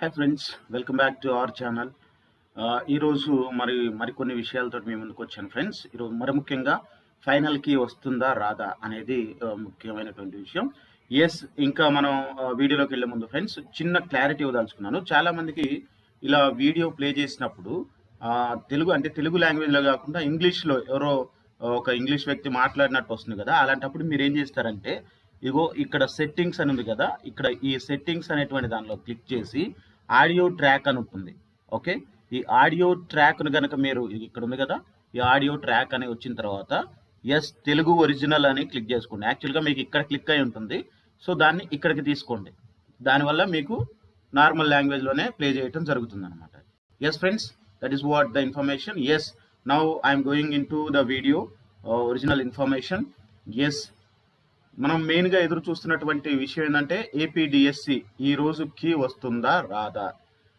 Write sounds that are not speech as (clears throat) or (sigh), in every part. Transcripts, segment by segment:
Hi friends welcome back to our channel ఈరోజు మరి మరికొన్ని విషయాలతో మీ ముందుకు వచ్చాను ఫ్రెండ్స్ ఈరోజు మరి ముఖ్యంగా ఫైనల్కి వస్తుందా రాదా అనేది ముఖ్యమైనటువంటి విషయం. ఎస్ ఇంకా మనం వీడియోలోకి వెళ్ళే ముందు ఫ్రెండ్స్ చిన్న క్లారిటీ ఇవ్వదలుచుకున్నాను. చాలామందికి ఇలా వీడియో ప్లే చేసినప్పుడు తెలుగు అంటే తెలుగు లాంగ్వేజ్లో కాకుండా ఇంగ్లీష్లో ఎవరో ఒక ఇంగ్లీష్ వ్యక్తి మాట్లాడినట్టు వస్తుంది కదా అలాంటప్పుడు మీరు ఏం చేస్తారంటే ఇగో ఇక్కడ సెట్టింగ్స్ అని ఉంది కదా ఇక్కడ ఈ సెట్టింగ్స్ అనేటువంటి దానిలో క్లిక్ చేసి ఆడియో ట్రాక్ అని ఉంటుంది. ఓకే ఈ ఆడియో ట్రాక్ను కనుక మీరు ఇక్కడ ఉంది కదా ఈ ఆడియో ట్రాక్ అని వచ్చిన తర్వాత ఎస్ తెలుగు ఒరిజినల్ అని క్లిక్ చేసుకోండి. యాక్చువల్గా మీకు ఇక్కడ క్లిక్ అయి ఉంటుంది. సో దాన్ని ఇక్కడికి తీసుకోండి. దానివల్ల మీకు నార్మల్ లాంగ్వేజ్లోనే ప్లే చేయటం జరుగుతుంది అనమాట yes friends that is what the information is now I'm going into the video original information is మనం మెయిన్గా ఎదురు చూస్తున్నటువంటి విషయం ఏంటంటే ఏపీడిఎస్సి ఈ రోజుకి వస్తుందా రాదా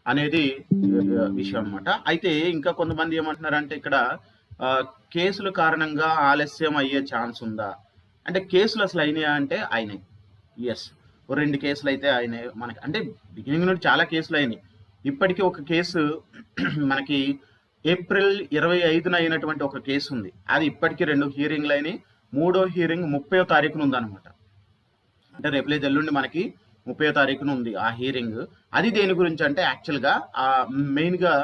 అనేది విషయం అన్నమాట. అయితే ఇంకా కొంతమంది ఏమంటున్నారంటే ఇక్కడ కేసుల కారణంగా ఆలస్యం అయ్యే ఛాన్స్ ఉందా? అంటే కేసులు అసలు అయినాయా అంటే అయినాయి. ఎస్ రెండు కేసులు అయితే అయినాయి మనకి. అంటే బిగినింగ్ నుండి చాలా కేసులు అయినాయి. ఇప్పటికీ ఒక కేసు (clears throat) మనకి ఏప్రిల్ ఇరవై ఐదున అయినటువంటి ఒక కేసు ఉంది అది ఇప్పటికీ రెండు హియరింగ్లు అయినాయి. మూడో హీరింగ్ ముప్పై తారీఖున ఉందన్నమాట. అంటే రేపు లేదు ఎల్లుండి మనకి ముప్పై తారీఖున ఉంది ఆ హీరింగ్ అది దేని గురించి అంటే యాక్చువల్గా ఆ మెయిన్గా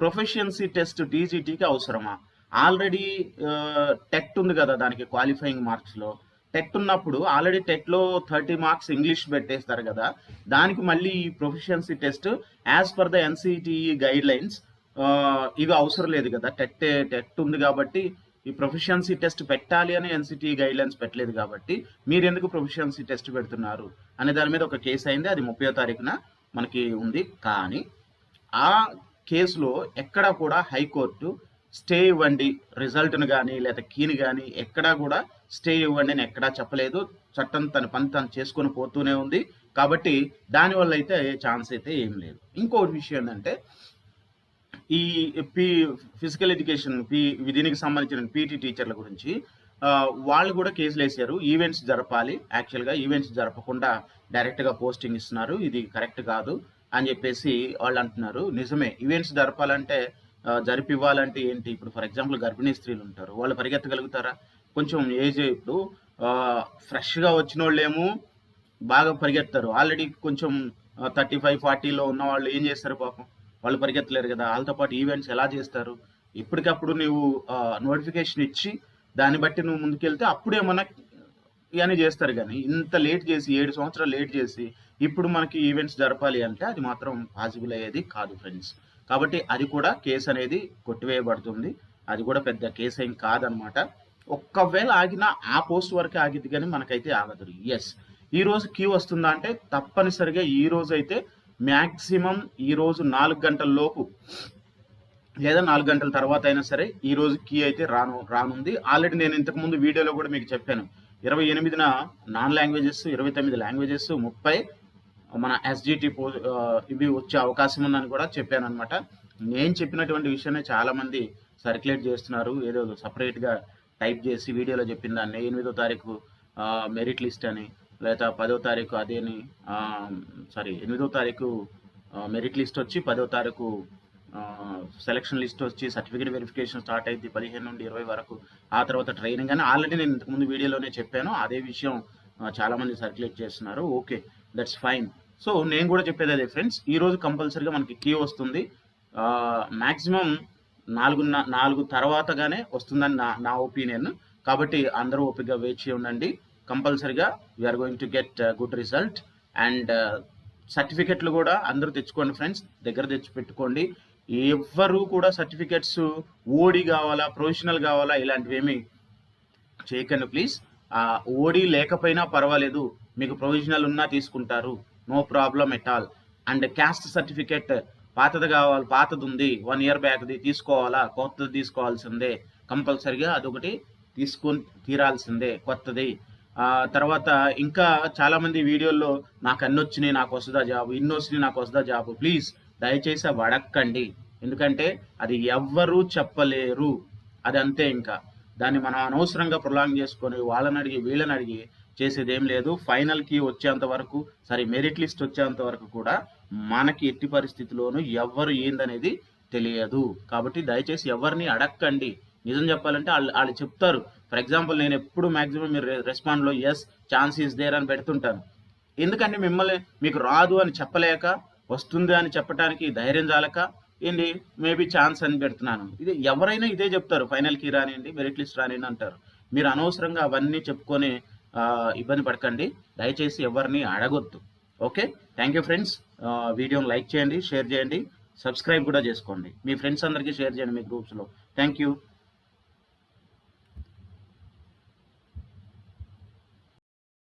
ప్రొఫెషియన్సీ టెస్ట్ టీజీటీకి అవసరమా? ఆల్రెడీ టెట్ ఉంది కదా దానికి క్వాలిఫైయింగ్ మార్క్స్లో టెట్ ఉన్నప్పుడు ఆల్రెడీ టెట్లో థర్టీ మార్క్స్ ఇంగ్లీష్ పెట్టేస్తారు కదా. దానికి మళ్ళీ ఈ proficiency test as per the NCTE guidelines ఇవి అవసరం లేదు కదా. టెట్ టెట్ ఉంది కాబట్టి ఈ ప్రొఫిషియన్సీ టెస్ట్ పెట్టాలి అని ఎన్సిటి గైడ్లైన్స్ పెట్టలేదు కాబట్టి మీరు ఎందుకు ప్రొఫిషియన్సీ టెస్ట్ పెడుతున్నారు? అనే దాని మీద ఒక కేసు అయింది. అది ముప్పై తారీఖున మనకి ఉంది. కానీ ఆ కేసులో ఎక్కడా కూడా హైకోర్టు స్టే ఇవ్వండి. రిజల్ట్ను కానీ లేదా కీని కానీ ఎక్కడా కూడా స్టే ఇవ్వండి అని ఎక్కడా చెప్పలేదు. చట్టం తన పని తను చేసుకొని పోతూనే ఉంది. కాబట్టి దానివల్ల అయితే ఛాన్స్ అయితే ఏం లేదు. ఇంకోటి విషయం ఏంటంటే ఈ పి ఫిజికల్ ఎడ్యుకేషన్ పి దీనికి సంబంధించిన పీటీ టీచర్ల గురించి వాళ్ళు కూడా కేసులు వేసారు ఈవెంట్స్ జరపాలి. యాక్చువల్గా ఈవెంట్స్ జరపకుండా డైరెక్ట్గా పోస్టింగ్ ఇస్తున్నారు. ఇది కరెక్ట్ కాదు అని చెప్పేసి వాళ్ళు అంటున్నారు. నిజమే ఈవెంట్స్ జరపాలంటే జరిపివ్వాలంటే ఏంటి? ఇప్పుడు ఫర్ ఎగ్జాంపుల్ గర్భిణీ స్త్రీలు ఉంటారు. వాళ్ళు పరిగెత్తగలుగుతారా? కొంచెం ఏజ్ ఇప్పుడు ఫ్రెష్గా వచ్చిన వాళ్ళేమో బాగా పరిగెత్తారు. ఆల్రెడీ కొంచెం థర్టీ ఫైవ్ ఫార్టీలో ఉన్న వాళ్ళు ఏం చేస్తారు పాపం? వాళ్ళు పరిగెత్తలేరు కదా. వాళ్ళతో పాటు ఈవెంట్స్ ఎలా చేస్తారు? ఇప్పటికప్పుడు నువ్వు నోటిఫికేషన్ ఇచ్చి దాన్ని బట్టి నువ్వు ముందుకెళ్తే అప్పుడేమన్నా ఇవన్నీ చేస్తారు కానీ ఇంత లేట్ చేసి ఏడు సంవత్సరాలు లేట్ చేసి ఇప్పుడు మనకి ఈవెంట్స్ జరపాలి అంటే అది మాత్రం పాసిబుల్ అయ్యేది కాదు ఫ్రెండ్స్ కాబట్టి అది కూడా కేసు అనేది కొట్టివేయబడుతుంది. అది కూడా పెద్ద కేసు ఏం కాదనమాట ఒక్కవేళ ఆగినా ఆ పోస్ట్ వరకే ఆగిద్ది కానీ మనకైతే ఆగదు. ఎస్ ఈ రోజు క్యూ వస్తుందా అంటే తప్పనిసరిగా ఈ రోజు అయితే మ్యాక్సిమం ఈరోజు నాలుగు గంటల లోపు లేదా నాలుగు గంటల తర్వాత అయినా సరే ఈ రోజు కీ అయితే రాను రానుంది. ఆల్రెడీ నేను ఇంతకు ముందు వీడియోలో కూడా మీకు చెప్పాను. ఇరవై ఎనిమిదిన నాన్ లాంగ్వేజెస్ ఇరవై తొమ్మిది లాంగ్వేజెస్ ముప్పై మన ఎస్జిటి పో ఇవి వచ్చే అవకాశం ఉందని కూడా చెప్పాను అనమాట నేను చెప్పినటువంటి విషయాన్ని చాలామంది సర్క్యులేట్ చేస్తున్నారు. ఏదో సపరేట్గా టైప్ చేసి వీడియోలో చెప్పిన దాన్ని ఎనిమిదో తారీఖు మెరిట్ లిస్ట్ అని లేదా పదో తారీఖు అదేని సారీ ఎనిమిదో తారీఖు మెరిట్ లిస్ట్ వచ్చి పదో తారీఖు సెలక్షన్ లిస్ట్ వచ్చి సర్టిఫికేట్ వెరిఫికేషన్ స్టార్ట్ అయింది పదిహేను నుండి ఇరవై వరకు. ఆ తర్వాత ట్రైనింగ్ అని ఆల్రెడీ నేను ఇంతకుముందు వీడియోలోనే చెప్పాను. అదే విషయం చాలామంది సర్క్యులేట్ చేస్తున్నారు. ఓకే దట్స్ ఫైన్ సో నేను కూడా చెప్పేది అదే ఫ్రెండ్స్ ఈ రోజు కంపల్సరీగా మనకి కీ వస్తుంది. మ్యాక్సిమం నాలుగు నాలుగు తర్వాతగానే వస్తుందని నా నా ఒపీనియన్ కాబట్టి అందరూ ఓపికగా వేచి ఉండండి కంపల్సరిగా we are going to get good result and సర్టిఫికెట్లు కూడా అందరూ తెచ్చుకోండి ఫ్రెండ్స్ దగ్గర తెచ్చి పెట్టుకోండి. ఎవ్వరూ కూడా సర్టిఫికెట్స్ ఓడి కావాలా ప్రొఫెషనల్ కావాలా ఇలాంటివి ఏమి చేయకండి ప్లీజ్ ఓడి లేకపోయినా పర్వాలేదు. మీకు ప్రొవిజనల్ ఉన్నా తీసుకుంటారు. No problem at all and caste certificate పాతది కావాలి పాతది ఉంది వన్ ఇయర్ బ్యాక్ది తీసుకోవాలా కొత్తది తీసుకోవాల్సిందే. కంపల్సరిగా అదొకటి తీసుకొని తీరాల్సిందే కొత్తది. తర్వాత ఇంకా చాలామంది వీడియోల్లో నాకు అన్ని వచ్చినాయి నాకు వస్తుందా జాబ్ ఇన్ని వచ్చినాయి నాకు వస్తుందా జాబ్. ప్లీజ్ దయచేసి అవి అడక్కండి. ఎందుకంటే అది ఎవ్వరూ చెప్పలేరు. అది అంతే ఇంకా. దాన్ని మనం అనవసరంగా ప్రొలాంగ్ చేసుకొని వాళ్ళని అడిగి వీళ్ళని అడిగి చేసేది ఏం లేదు ఫైనల్కి వచ్చేంత వరకు సారీ మెరిట్ లిస్ట్ వచ్చేంత వరకు కూడా మనకి ఎట్టి పరిస్థితిలోనూ ఎవ్వరు ఏందనేది తెలియదు. కాబట్టి దయచేసి ఎవరిని అడక్కండి. నిజం చెప్పాలంటే వాళ్ళు వాళ్ళు చెప్తారు. ఫర్ ఎగ్జాంపుల్ నేను ఎప్పుడు మాక్సిమం మీరు రెస్పాండ్లో ఎస్ ఛాన్స్ ఈస్ దేర్ అని పెడుతుంటాను. ఎందుకంటే మిమ్మల్ని మీకు రాదు అని చెప్పలేక వస్తుంది అని చెప్పడానికి ధైర్యం చాలక ఏంటి మేబీ ఛాన్స్ అని పెడుతున్నాను. ఇది ఎవరైనా ఇదే చెప్తారు ఫైనల్కి రానివ్వండి మెరిట్ లిస్ట్ రానివ్వండి అంటారు. మీరు అనవసరంగా అవన్నీ చెప్పుకొని ఇబ్బంది పడకండి. దయచేసి ఎవరిని అడగొద్దు. ఓకే? థ్యాంక్ యూ ఫ్రెండ్స్ వీడియోని లైక్ చేయండి షేర్ చేయండి. సబ్స్క్రైబ్ కూడా చేసుకోండి. మీ ఫ్రెండ్స్ అందరికీ షేర్ చేయండి మీ గ్రూప్స్లో. Thank you